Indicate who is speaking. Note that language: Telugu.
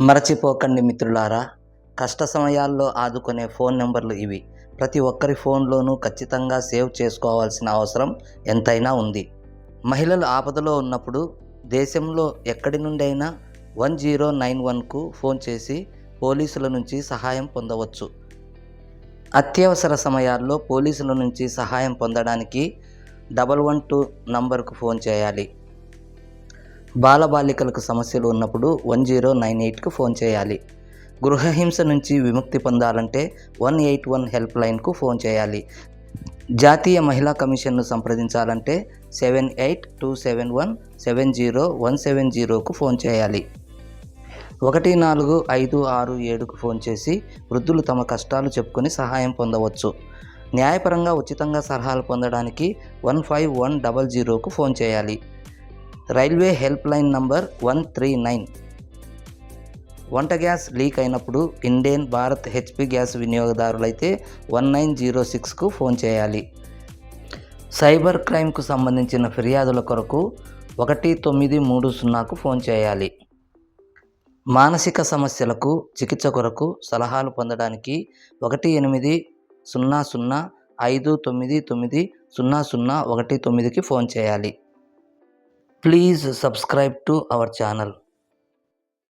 Speaker 1: మరచిపోకండి మిత్రులారా. కష్ట సమయాల్లో ఆదుకునే ఫోన్ నెంబర్లు ఇవి. ప్రతి ఒక్కరి ఫోన్లోనూ ఖచ్చితంగా సేవ్ చేసుకోవాల్సిన అవసరం ఎంతైనా ఉంది. మహిళలు ఆపదలో ఉన్నప్పుడు దేశంలో ఎక్కడి నుండైనా వన్ జీరో నైన్ వన్కు ఫోన్ చేసి పోలీసుల నుంచి సహాయం పొందవచ్చు. అత్యవసర సమయాల్లో పోలీసుల నుంచి సహాయం పొందడానికి డబల్ వన్ టూ నంబర్కు ఫోన్ చేయాలి. బాలబాలికలకు సమస్యలు ఉన్నప్పుడు వన్ జీరో నైన్ ఎయిట్కు ఫోన్ చేయాలి. గృహహింస నుంచి విముక్తి పొందాలంటే వన్ ఎయిట్ వన్ హెల్ప్ లైన్కు ఫోన్ చేయాలి. జాతీయ మహిళా కమిషన్ను సంప్రదించాలంటే seven eight two seven one seven zero one seven జీరోకు phone చేయాలి. ఒకటి నాలుగు ఐదు ఆరు ఏడుకు ఫోన్ చేసి వృద్ధులు తమ కష్టాలు చెప్పుకొని సహాయం పొందవచ్చు. న్యాయపరంగా ఉచితంగా సలహాలు పొందడానికి వన్ ఫైవ్ వన్ డబల్ జీరోకు ఫోన్ చేయాలి. Railway helpline number one three nine. వంట గ్యాస్ లీక్ అయినప్పుడు ఇండేన్ భారత్ హెచ్పి గ్యాస్ వినియోగదారులైతే వన్ నైన్ జీరో సిక్స్కు ఫోన్ చేయాలి. సైబర్ క్రైమ్కు సంబంధించిన ఫిర్యాదుల కొరకు ఒకటి తొమ్మిది మూడు సున్నాకు ఫోన్ చేయాలి. మానసిక సమస్యలకు చికిత్స కొరకు సలహాలు పొందడానికి ఒకటి ఎనిమిది సున్నా సున్నా ఐదు తొమ్మిది తొమ్మిది సున్నా సున్నా ఒకటి తొమ్మిదికి ఫోన్ చేయాలి. Please subscribe to our channel.